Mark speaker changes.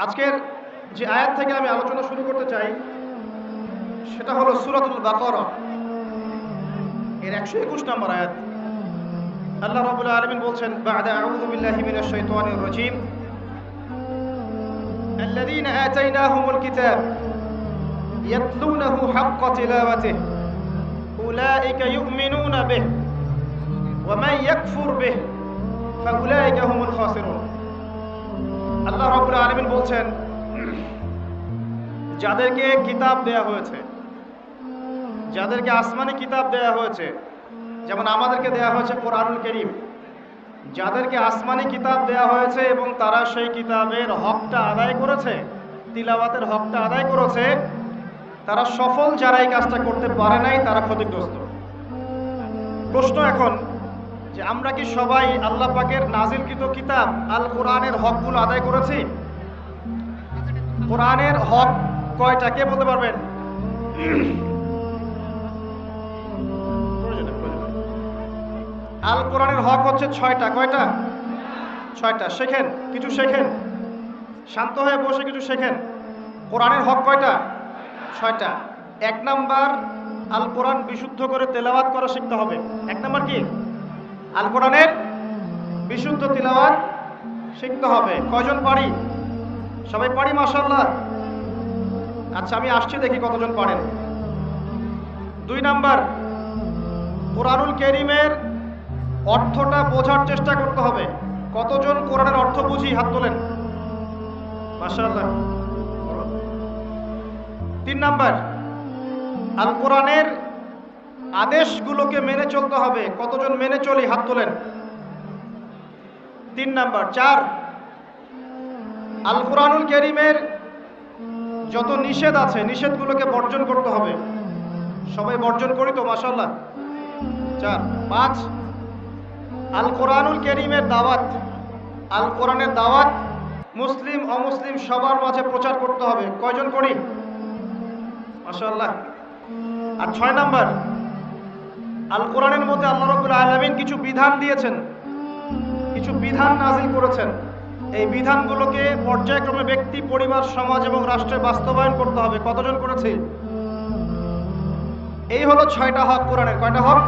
Speaker 1: আজকের যে আয়াত থেকে আমি আলোচনা শুরু করতে চাই সেটা হলো সুরাতুল বাকরা এর একশো একুশ নম্বর আয়াত আল্লাহ রাবুল আলমিন বলছেন বাদা আউযু বিল্লাহি মিনাশ শাইতানির রাজীম الذين آتيناهم الكتاب يتلونه حق تلاوته أولئك يؤمنون به ومن يكفر به فأولئك هم الخاسرون আল্লাহ রাব্বুল আলামিন বলছেন, যাদেরকে কিতাব দেয়া হয়েছে, যাদেরকে আসমানি কিতাব দেয়া হয়েছে, যেমন আমাদেরকে দেয়া হয়েছে কোরআনুল করিম, যাদেরকে আসমানি কিতাব দেয়া হয়েছে এবং তারা সেই কিতাবের হকটা আদায় করেছে, তিলাওয়াতের হকটা আদায় করেছে, তারা সফল যারা এই কাজটা করতে পারে নাই, তারা ক্ষতিগ্রস্ত। প্রশ্ন এখন যে আমরা কি সবাই আল্লাহ পাকের নাজিলকৃত কিতাব আল কোরআনের হকগুলো আদায় করেছি? কোরআনের হক কয়টা? কে বলতে পারবেন। আল কোরআনের হক হচ্ছে ছয়টা। কয়টা? ছয়টা। শেখেন, কিছু শেখেন? শান্ত হয়ে বসে কিছু শেখেন? কোরআনের হক কয়টা? ছয়টা। এক নাম্বার, আল কোরআন বিশুদ্ধ করে তেলাওয়াত করা শিখতে হবে। এক নাম্বার কি? আল কোরআনের বিশুদ্ধ তিলাওয়াত শিখতে হবে। কয়জন পারি? সবাই পারি মাশাল্লাহ আচ্ছা আমি আসছি দেখি কতজন পারেন। দুই নাম্বার, কোরআনুল কেরিমের অর্থটা বোঝার চেষ্টা করতে হবে। কতজন কোরআনের অর্থ বুঝি? হাত তোলেন। মাশাআল্লাহ। তিন নাম্বার, আল কোরআনের আদেশগুলোকে মেনে চলতে হবে। কতজন মেনে চলি? হাত তোলেন। তিন নাম্বার। চার আল কোরআনুল কেরিমের যত নিষেধ আছে, নিষেধগুলোকে বর্জন করতে হবে। সবাই বর্জন করি তো মাসাল্লাহ চার, পাঁচ আল কোরআনুল কেরিমের দাওয়াত। আল কোরআনের দাওয়াত মুসলিম, অমুসলিম সবার মাঝে প্রচার করতে হবে। কয়জন করি? মাসাল্লাহ আর ছয় নাম্বার আল কোরআনের মধ্যে আল্লাহ রবুল আলমিন কিছু বিধান দিয়েছেন, কিছু বিধান নাজিল করেছেন। এই বিধানগুলোকে পর্যায়ক্রমে ব্যক্তি, পরিবার, সমাজ এবং রাষ্ট্রে বাস্তবায়ন করতে হবে। কতজন করেছে? এই হলো ছয়টা হক কোরআনের। কয়টা হক?